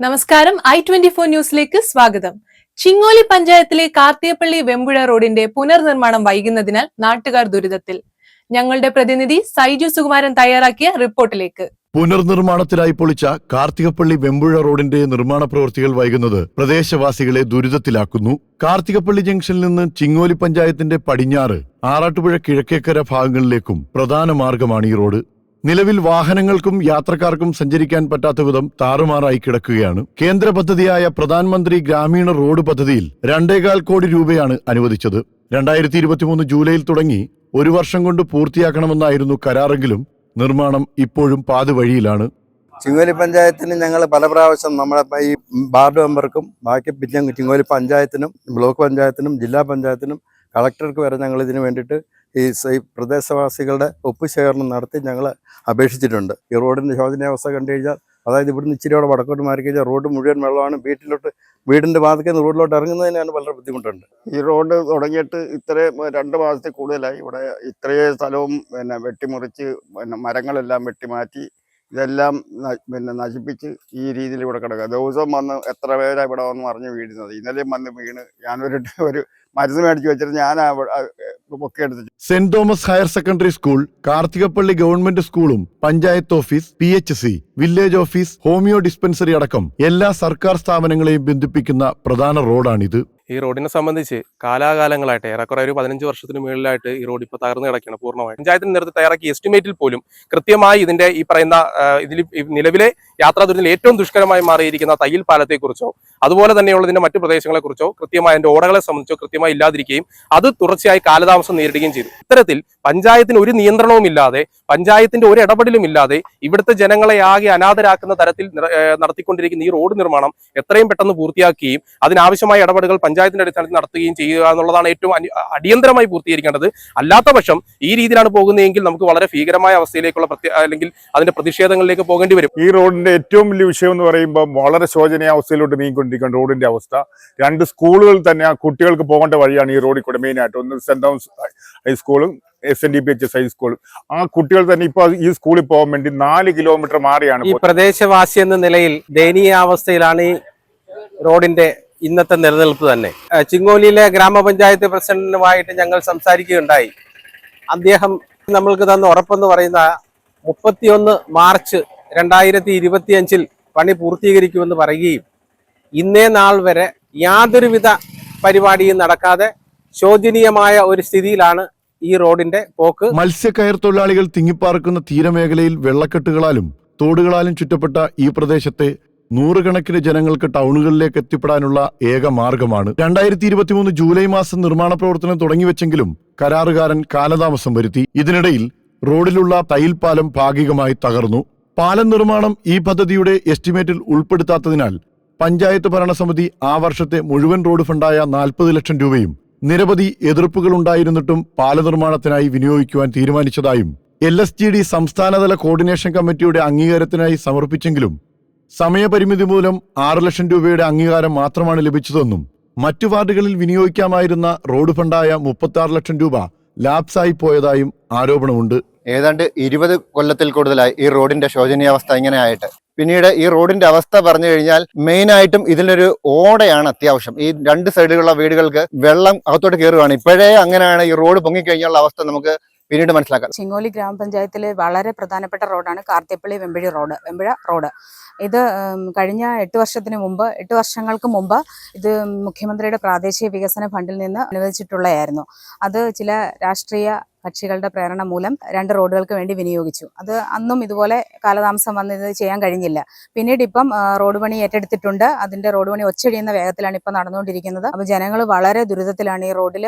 നമസ്കാരം. I twenty four ന്യൂസിലേക്ക് സ്വാഗതം. ചിങ്ങോലി പഞ്ചായത്തിലെ കാർത്തിയപ്പള്ളി വെമ്പുഴ റോഡിന്റെ പുനർനിർമ്മാണം വൈകുന്നതിനാൽ നാട്ടുകാർ ദുരിതത്തിൽ. ഞങ്ങളുടെ പ്രതിനിധി സൈജു സുകുമാരൻ തയ്യാറാക്കിയ റിപ്പോർട്ടിലേക്ക്. പുനർനിർമ്മാണത്തിനായി പൊളിച്ച കാർത്തികപ്പള്ളി വെമ്പുഴ റോഡിന്റെ നിർമ്മാണ പ്രവൃത്തികൾ വൈകുന്നത് പ്രദേശവാസികളെ ദുരിതത്തിലാക്കുന്നു. കാർത്തികപ്പള്ളി ജംഗ്ഷനിൽ നിന്ന് ചിങ്ങോലി പഞ്ചായത്തിന്റെ പടിഞ്ഞാറ് ആറാട്ടുപുഴ കിഴക്കേക്കര ഭാഗങ്ങളിലേക്കും പ്രധാന മാർഗമാണ് ഈ റോഡ്. നിലവിൽ വാഹനങ്ങൾക്കും യാത്രക്കാർക്കും സഞ്ചരിക്കാൻ പറ്റാത്ത വിധം താറുമാറായി കിടക്കുകയാണ്. കേന്ദ്ര പദ്ധതിയായ പ്രധാനമന്ത്രി ഗ്രാമീണ റോഡ് പദ്ധതിയിൽ രണ്ടേകാൽ കോടി രൂപയാണ് അനുവദിച്ചത്. രണ്ടായിരത്തി ഇരുപത്തിമൂന്ന് ജൂലൈയിൽ തുടങ്ങി ഒരു വർഷം കൊണ്ട് പൂർത്തിയാക്കണമെന്നായിരുന്നു കരാറെങ്കിലും നിർമ്മാണം ഇപ്പോഴും പാതിവഴിയിലാണ്. ചിങ്ങോലി പഞ്ചായത്തിന് ഞങ്ങൾ പല പ്രാവശ്യം നമ്മുടെ ഈ വാർഡ് മെമ്പർക്കും ബാക്കി പിന്നെ ചിങ്ങോലി പഞ്ചായത്തിനും ബ്ലോക്ക് പഞ്ചായത്തിനും ജില്ലാ പഞ്ചായത്തിനും കളക്ടർക്ക് വരെ ഞങ്ങൾ ഇതിനു വേണ്ടിയിട്ട് ഈ പ്രദേശവാസികളുടെ ഒപ്പുശേഖരണം നടത്തി ഞങ്ങൾ അപേക്ഷിച്ചിട്ടുണ്ട്. ഈ റോഡിന്റെ ശോചനീയാവസ്ഥ കണ്ടു കഴിഞ്ഞാൽ അതായത് ഇവിടുന്ന് ഇച്ചിരിയോടെ വടക്കോട്ട് മാറി കഴിഞ്ഞാൽ റോഡ് മുഴുവൻ വെള്ളമാണ്. വീട്ടിലോട്ട് വീടിന്റെ ഭാഗത്തേക്ക് റോഡിലോട്ട് ഇറങ്ങുന്നതിനാണ് വളരെ ബുദ്ധിമുട്ടുണ്ട്. ഈ റോഡ് തുടങ്ങിയിട്ട് ഇത്രയും രണ്ട് മാസത്തിൽ കൂടുതലായി. ഇവിടെ ഇത്രയും സ്ഥലവും പിന്നെ വെട്ടിമുറിച്ച് പിന്നെ മരങ്ങളെല്ലാം വെട്ടിമാറ്റി ഇതെല്ലാം പിന്നെ നശിപ്പിച്ച് ഈ രീതിയിൽ ഇവിടെ കിടക്കുക. ദിവസവും വന്ന് എത്ര പേരാണ് ഇവിടെ വന്ന് മറിഞ്ഞ് വീഴുന്നത്? ഇന്നലെയും വന്ന് വീണ്. ഞാനൊരു ഒരു മരുന്ന് മേടിച്ച് വെച്ചിട്ട് ഞാൻ പൊക്കിയെടുത്ത് saint Thomas higher secondary school Karthikappally government സ്കൂളും panchayat office P H C village office homeo dispensary അടക്കം എല്ലാ സർക്കാർ സ്ഥാപനങ്ങളെയും ബന്ധിപ്പിക്കുന്ന പ്രധാന റോഡാണിത്. ഈ റോഡിനെ സംബന്ധിച്ച് കാലാകാലങ്ങളായിട്ട് ഏറെക്കുറെ ഒരു പതിനഞ്ച് വർഷത്തിന് മുകളിലായിട്ട് ഈ റോഡ് ഇപ്പോൾ തകർന്നു കിടക്കുകയാണ് പൂർണമായി. പഞ്ചായത്തിന് നേരത്തെ തയ്യാറാക്കിയ എസ്റ്റിമേറ്റിൽ പോലും കൃത്യമായി ഇതിന്റെ ഈ പറയുന്ന ഇതിൽ നിലവിലെ യാത്രാ ദുരിതത്തിൽ ഏറ്റവും ദുഷ്കരമായി മാറിയിരിക്കുന്ന തയ്യൽ പാലത്തെക്കുറിച്ചോ അതുപോലെ തന്നെയുള്ളതിന്റെ മറ്റു പ്രദേശങ്ങളെക്കുറിച്ചോ കൃത്യമായി അതിന്റെ ഓടകളെ സംബന്ധിച്ചോ കൃത്യമായി ഇല്ലാതിരിക്കുകയും അത് തുടർച്ചയായി കാലതാമസം നേരിടുകയും ചെയ്തു. ഇത്തരത്തിൽ പഞ്ചായത്തിന് ഒരു നിയന്ത്രണവും ഇല്ലാതെ പഞ്ചായത്തിന്റെ ഒരു ഇടപെടലും ഇല്ലാതെ ഇവിടുത്തെ ജനങ്ങളെ ആകെ അനാഥരാക്കുന്ന തരത്തിൽ നടത്തിക്കൊണ്ടിരിക്കുന്ന ഈ റോഡ് നിർമ്മാണം എത്രയും പെട്ടെന്ന് പൂർത്തിയാക്കുകയും അതിനാവശ്യമായ ഇടപെടലുകൾ പഞ്ചായത്തിന്റെ അടിസ്ഥാനത്തിൽ നടത്തുകയും ചെയ്യുക എന്നുള്ളതാണ് ഏറ്റവും അടിയന്തരമായി പൂർത്തീകരിക്കേണ്ടത്. അല്ലാത്ത പക്ഷം ഈ രീതിയിലാണ് പോകുന്നതെങ്കിൽ നമുക്ക് വളരെ ഭീകരമായ അവസ്ഥയിലേക്കുള്ള അല്ലെങ്കിൽ അതിന്റെ പ്രതിഷേധങ്ങളിലേക്ക് പോകേണ്ടി വരും. ഈ റോഡിന്റെ ഏറ്റവും വലിയ വിഷയം എന്ന് പറയുമ്പോൾ വളരെ ശോചനീയ അവസ്ഥയിലോട്ട് നീങ്ങിക്കൊണ്ടിരിക്കുന്ന റോഡിന്റെ അവസ്ഥ. രണ്ട് സ്കൂളുകൾ തന്നെ ആ കുട്ടികൾക്ക് പോകേണ്ട വഴിയാണ് ഈ റോഡിൽ കൂടെ മെയിൻ ആയിട്ട്. ഒന്ന് saint Thomas ഹൈസ്കൂളും S N D P H S ഹൈസ്കൂളും. ആ കുട്ടികൾ തന്നെ ഇപ്പൊ ഈ സ്കൂളിൽ പോകാൻ വേണ്ടി നാല് കിലോമീറ്റർ മാറിയാണ് ഈ പ്രദേശവാസി എന്ന നിലയിൽ ദയനീയാവസ്ഥയിലാണ് ഈ റോഡിന്റെ ഇന്നത്തെ നിലനിൽപ്പ് തന്നെ. ചിങ്ങോലിയിലെ ഗ്രാമപഞ്ചായത്ത് പ്രസിഡന്റുമായിട്ട് ഞങ്ങൾ സംസാരിക്കുകയുണ്ടായി. അദ്ദേഹം നമ്മൾക്ക് തന്ന ഉറപ്പെന്ന് പറയുന്ന മുപ്പത്തിയൊന്ന് മാർച്ച് രണ്ടായിരത്തി ഇരുപത്തിയഞ്ചിൽ പണി പൂർത്തീകരിക്കുമെന്ന് പറയുകയും ഇന്നേ നാൾ വരെ യാതൊരുവിധ പരിപാടിയും നടക്കാതെ ശോചനീയമായ ഒരു സ്ഥിതിയിലാണ് ഈ റോഡിന്റെ പോക്ക്. മത്സ്യക്കയർ തൊഴിലാളികൾ തിങ്ങിപ്പാർക്കുന്ന തീരമേഖലയിൽ വെള്ളക്കെട്ടുകളാലും തോടുകളാലും ചുറ്റപ്പെട്ട ഈ പ്രദേശത്തെ നൂറുകണക്കിന് ജനങ്ങൾക്ക് ടൗണുകളിലേക്ക് എത്തിപ്പെടാനുള്ള ഏക മാർഗമാണ്. രണ്ടായിരത്തി ഇരുപത്തിമൂന്ന് ജൂലൈ മാസം നിർമ്മാണ പ്രവർത്തനം തുടങ്ങിവെച്ചെങ്കിലും കരാറുകാരൻ കാലതാമസം വരുത്തി. ഇതിനിടയിൽ റോഡിലുള്ള തയ്യൽ പാലം ഭാഗികമായി തകർന്നു. പാലം നിർമ്മാണം ഈ പദ്ധതിയുടെ എസ്റ്റിമേറ്റിൽ ഉൾപ്പെടുത്താത്തതിനാൽ പഞ്ചായത്ത് ഭരണസമിതി ആ വർഷത്തെ മുഴുവൻ റോഡ് ഫണ്ടായ നാൽപ്പത് ലക്ഷം രൂപയും നിരവധി എതിർപ്പുകൾ ഉണ്ടായിരുന്നിട്ടും പാല നിർമ്മാണത്തിനായി വിനിയോഗിക്കുവാൻ തീരുമാനിച്ചതായും എൽ എസ് ജി ഡി സംസ്ഥാനതല കോർഡിനേഷൻ കമ്മിറ്റിയുടെ അംഗീകാരത്തിനായി സമർപ്പിച്ചെങ്കിലും സമയപരിമിതി മൂലം ആറ് ലക്ഷം രൂപയുടെ അംഗീകാരം മാത്രമാണ് ലഭിച്ചതെന്നും മറ്റു വാർഡുകളിൽ വിനിയോഗിക്കാമായിരുന്ന റോഡ് ഫണ്ടായ മുപ്പത്തി ലക്ഷം രൂപ ലാപ്സായി പോയതായും ആരോപണമുണ്ട്. ഏതാണ്ട് ഇരുപത് കൊല്ലത്തിൽ കൂടുതലായി ഈ റോഡിന്റെ ശോചനീയാവസ്ഥ ഇങ്ങനെ ആയിട്ട് പിന്നീട് ഈ റോഡിന്റെ അവസ്ഥ പറഞ്ഞു കഴിഞ്ഞാൽ മെയിൻ ആയിട്ടും ഇതിനൊരു ഓടയാണ് അത്യാവശ്യം. ഈ രണ്ട് സൈഡിലുള്ള വീടുകൾക്ക് വെള്ളം അകത്തോട്ട് കയറുകയാണ് ഇപ്പോഴേ അങ്ങനെയാണ് ഈ റോഡ് പൊങ്ങിക്കഴിഞ്ഞുള്ള അവസ്ഥ നമുക്ക് പിന്നീട് മനസ്സിലാക്കാം. ചിങ്ങോലി ഗ്രാമപഞ്ചായത്തിലെ വളരെ പ്രധാനപ്പെട്ട റോഡാണ് കാർത്തിപ്പള്ളി വെമ്പഴി റോഡ് വെമ്പഴ റോഡ്. ഇത് കഴിഞ്ഞ എട്ട് വർഷത്തിന് മുമ്പ് എട്ട് വർഷങ്ങൾക്ക് മുമ്പ് ഇത് മുഖ്യമന്ത്രിയുടെ പ്രാദേശിക വികസന ഫണ്ടിൽ നിന്ന് അനുവദിച്ചിട്ടുള്ളതായിരുന്നു അത് ചില രാഷ്ട്രീയ കക്ഷികളുടെ പ്രേരണ മൂലം രണ്ട് റോഡുകൾക്ക് വേണ്ടി വിനിയോഗിച്ചു. അത് അന്നും ഇതുപോലെ കാലതാമസം വന്ന് ഇത് ചെയ്യാൻ കഴിഞ്ഞില്ല. പിന്നീട് ഇപ്പം റോഡ് പണി ഏറ്റെടുത്തിട്ടുണ്ട്. അതിന്റെ റോഡ് പണി ഒച്ചടിയുന്ന വേഗത്തിലാണ് ഇപ്പം നടന്നുകൊണ്ടിരിക്കുന്നത്. അപ്പോൾ ജനങ്ങൾ വളരെ ദുരിതത്തിലാണ് ഈ റോഡിൽ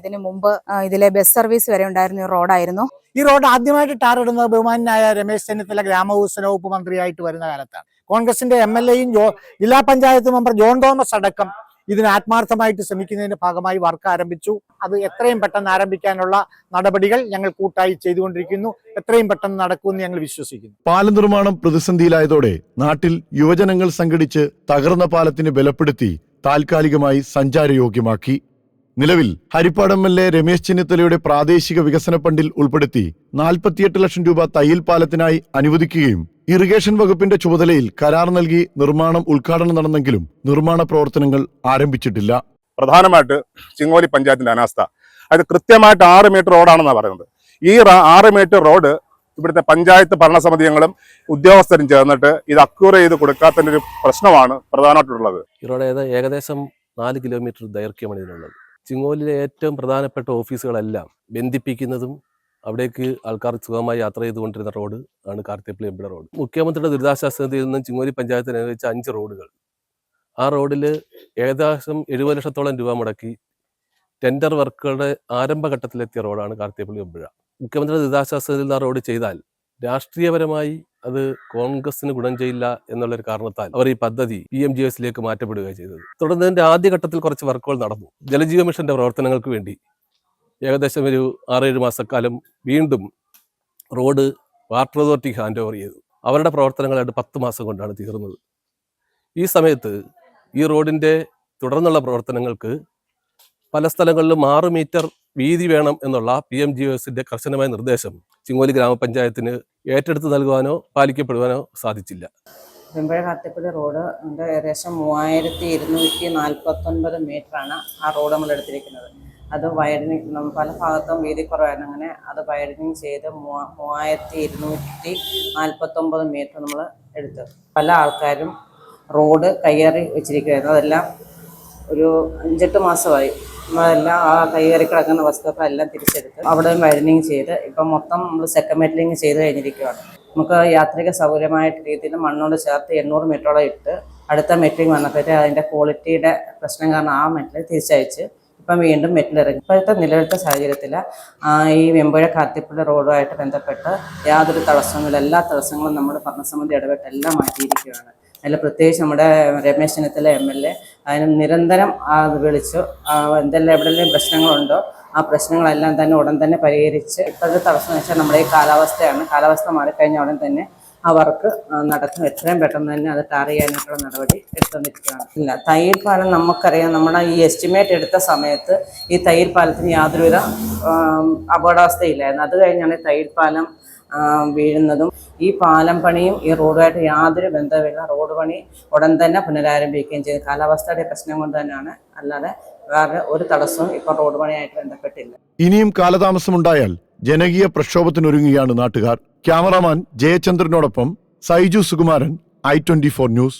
ഇതിനു മുമ്പ് ഇതിലെ ബസ് സർവീസ് വരെ ഉണ്ടായിരുന്ന റോഡായിരുന്നു. ഈ റോഡ് ആദ്യമായിട്ട് ടാറിടുന്നത് ബഹുമാനായ രമേശ് ചെന്നിത്തല ഗ്രാമവികസന വകുപ്പ് മന്ത്രിയായിട്ട് വരുന്ന കാലത്താണ്. കോൺഗ്രസിന്റെ എം എൽ എയും ജില്ലാ പഞ്ചായത്ത് മെമ്പർ ജോൺ തോമസ് അടക്കം ഇതിന് ആത്മാർത്ഥമായിട്ട് ശ്രമിക്കുന്നതിന്റെ ഭാഗമായി വർക്ക് ആരംഭിച്ചു. അത് എത്രയും പെട്ടെന്ന് ആരംഭിക്കാനുള്ള നടപടികൾ ഞങ്ങൾ കൂട്ടായി ചെയ്തുകൊണ്ടിരിക്കുന്നു. എത്രയും പെട്ടെന്ന് നടക്കുമെന്ന് ഞങ്ങൾ വിശ്വസിക്കുന്നു. പാലം നിർമ്മാണം പ്രതിസന്ധിയിലായതോടെ നാട്ടിൽ യുവജനങ്ങൾ സംഘടിച്ച് തകർന്ന പാലത്തിന് ബലപ്പെടുത്തി താൽക്കാലികമായി സഞ്ചാരയോഗ്യമാക്കി. നിലവിൽ Haripad M L A Ramesh ചെന്നിത്തലയുടെ പ്രാദേശിക വികസന ഫണ്ടിൽ ഉൾപ്പെടുത്തി നാൽപ്പത്തിയെട്ട് ലക്ഷം രൂപ തയ്യൽ പാലത്തിനായി അനുവദിക്കുകയും ഇറിഗേഷൻ വകുപ്പിന്റെ ചുമതലയിൽ കരാർ നൽകി നിർമ്മാണം ഉദ്ഘാടനം നടന്നെങ്കിലും നിർമ്മാണ പ്രവർത്തനങ്ങൾ ആരംഭിച്ചിട്ടില്ല. പ്രധാനമായിട്ട് ചിങ്ങോലി പഞ്ചായത്തിന്റെ അനാസ്ഥ. അത് കൃത്യമായിട്ട് ആറ് മീറ്റർ റോഡാണെന്നാണ് പറയുന്നത്. ഈ ആറ് മീറ്റർ റോഡ് ഇവിടുത്തെ പഞ്ചായത്ത് ഭരണസമിതികളും ഉദ്യോഗസ്ഥരും ചേർന്നിട്ട് ഇത് അക്യൂർ ചെയ്ത് കൊടുക്കാത്തതിന്റെ ഒരു പ്രശ്നമാണ് പ്രധാനമായിട്ടുള്ളത്. ഈ റോഡ് ഏകദേശം നാല് കിലോമീറ്റർ ദൈർഘ്യമാണ് ഇതിനുള്ളത് ചിങ്ങോലിലെ ഏറ്റവും പ്രധാനപ്പെട്ട ഓഫീസുകളെല്ലാം ബന്ധിപ്പിക്കുന്നതും അവിടേക്ക് ആൾക്കാർ സുഖമായി യാത്ര ചെയ്തുകൊണ്ടിരുന്ന റോഡ് ആണ് കാർത്തിപ്പള്ളി എമ്പിള റോഡ്. മുഖ്യമന്ത്രിയുടെ ദുരിതാശ്വാസ നിധിയിൽ നിന്നും ചിങ്ങോലി പഞ്ചായത്തിന് അനുവദിച്ച അഞ്ച് റോഡുകൾ. ആ റോഡിൽ ഏകദേശം എഴുപത് ലക്ഷത്തോളം രൂപ മുടക്കി ടെൻഡർ വർക്കുകളുടെ ആരംഭഘട്ടത്തിലെത്തിയ റോഡാണ് കാർത്തിയപ്പള്ളി എമ്പുഴ മുഖ്യമന്ത്രിയുടെ ദുരിതാശ്വാസ നിധിയിൽ ആ റോഡ് ചെയ്താൽ രാഷ്ട്രീയപരമായി അത് കോൺഗ്രസിന് ഗുണം ചെയ്യില്ല എന്നുള്ള ഒരു കാരണത്താൽ അവർ ഈ പദ്ധതി പി എം ജി എസിലേക്ക് മാറ്റപ്പെടുകയാണ് ചെയ്തത്. തുടർന്ന് ഇതിന്റെ ആദ്യഘട്ടത്തിൽ കുറച്ച് വർക്കുകൾ നടന്നു. ജലജീവ മിഷന്റെ പ്രവർത്തനങ്ങൾക്ക് വേണ്ടി ഏകദേശം ഒരു ആറേഴ് മാസക്കാലം വീണ്ടും road water authority hand over ചെയ്തു. അവരുടെ പ്രവർത്തനങ്ങളായിട്ട് പത്ത് മാസം കൊണ്ടാണ് തീർന്നത്. ഈ സമയത്ത് ഈ റോഡിന്റെ തുടർന്നുള്ള പ്രവർത്തനങ്ങൾക്ക് പല സ്ഥലങ്ങളിലും ആറ് മീറ്റർ വീതി വേണം എന്നുള്ള പി എം ജി എസിന്റെ കർശനമായ നിർദ്ദേശം ചിങ്ങോലി ഗ്രാമപഞ്ചായത്തിന് ഏറ്റെടുത്ത് നൽകുവാനോ പാലിക്കപ്പെടുവാനോ സാധിച്ചില്ല. വെമ്പഴ കാർത്തിപ്പള്ളി റോഡ് ഏകദേശം മൂവായിരത്തി ഇരുന്നൂറ്റി നാൽപ്പത്തൊൻപത് മീറ്ററാണ് ആ റോഡ് നമ്മൾ എടുത്തിരിക്കുന്നത്. അത് വയറിനിങ് പല ഭാഗത്തും വീതി കുറവായിരുന്നു. അങ്ങനെ അത് വയറിനിങ് ചെയ്ത് മൂവ- മൂവായിരത്തി ഇരുന്നൂറ്റി നാൽപ്പത്തൊമ്പത് മീറ്റർ നമ്മൾ എടുത്തു പല ആൾക്കാരും റോഡ് കയ്യേറി വെച്ചിരിക്കുകയായിരുന്നു. അതെല്ലാം ഒരു അഞ്ചെട്ട് മാസമായി. നമ്മളെല്ലാം ആ കൈകറി കിടക്കുന്ന വസ്തുക്കൾ എല്ലാം തിരിച്ചെടുത്ത് അവിടെ മൈനിങ് ചെയ്ത് ഇപ്പം മൊത്തം നമ്മൾ സെക്കൻഡ് മെറ്റലിങ് ചെയ്ത് കഴിഞ്ഞിരിക്കുകയാണ് നമുക്ക് യാത്രയ്ക്ക് സൗകര്യമായിട്ട് രീതിയിൽ മണ്ണോട് ചേർത്ത് എണ്ണൂറ് മീറ്ററോളം ഇട്ട് അടുത്ത മെറ്റലിങ് വന്നപ്പോഴത്തെ അതിന്റെ ക്വാളിറ്റിയുടെ പ്രശ്നം കാരണം ആ മെറ്റൽ തിരിച്ചയച്ച് ഇപ്പം വീണ്ടും മെറ്റൽ ഇറങ്ങി. ഇപ്പോഴത്തെ നിലവിലത്തെ സാഹചര്യത്തിൽ ഈ വെമ്പുഴ കാർത്തിപ്പുഴ റോഡുമായിട്ട് ബന്ധപ്പെട്ട് യാതൊരു തടസ്സങ്ങളും എല്ലാ തടസ്സങ്ങളും നമ്മുടെ ഭരണസമിതി ഇടപെട്ട് എല്ലാം മാറ്റിയിരിക്കുകയാണ് അതിൽ പ്രത്യേകിച്ച് നമ്മുടെ Ramesh Chennithala M L A അതിന് നിരന്തരം ഇത് വിളിച്ചു. എന്തെല്ലാം എവിടെയെല്ലാം പ്രശ്നങ്ങളുണ്ടോ ആ പ്രശ്നങ്ങളെല്ലാം തന്നെ ഉടൻ തന്നെ പരിഹരിച്ച് ഇപ്പോഴത്തെ തടസ്സം എന്ന് വെച്ചാൽ നമ്മുടെ ഈ കാലാവസ്ഥയാണ്. കാലാവസ്ഥ മാറിക്കഴിഞ്ഞ ഉടൻ തന്നെ ആ വർക്ക് നടക്കും. എത്രയും പെട്ടെന്ന് തന്നെ അത് ടാർ ചെയ്യാനായിട്ടുള്ള നടപടി എടുത്തുകൊണ്ടിരിക്കുകയാണ് ഇല്ല തയ്യൽ പാലം നമുക്കറിയാം. നമ്മുടെ ഈ എസ്റ്റിമേറ്റ് എടുത്ത സമയത്ത് ഈ തൈര് പാലത്തിന് യാതൊരുവിധ അപകടാവസ്ഥയില്ലായിരുന്നു. അത് കഴിഞ്ഞാണ് തൈര് പാലം വീഴുന്നതും ഈ പാലം പണിയും ഈ റോഡുമായിട്ട് യാതൊരു ബന്ധമില്ല റോഡ് പണി ഉടൻ തന്നെ പുനരാരംഭിക്കുകയും ചെയ്തു. കാലാവസ്ഥയുടെ പ്രശ്നം കൊണ്ട് തന്നെയാണ്. അല്ലാതെ വേറെ ഒരു തടസ്സവും ഇപ്പോൾ റോഡ് പണിയായിട്ട് ബന്ധപ്പെട്ടില്ല. ഇനിയും കാലതാമസമുണ്ടായാൽ ജനകീയ പ്രക്ഷോഭത്തിനൊരുങ്ങുകയാണ് നാട്ടുകാർ. ക്യാമറാമാൻ ജയചന്ദ്രനോടൊപ്പം സൈജു സുകുമാരൻ ഐ ട്വന്റി ഫോർ ന്യൂസ്.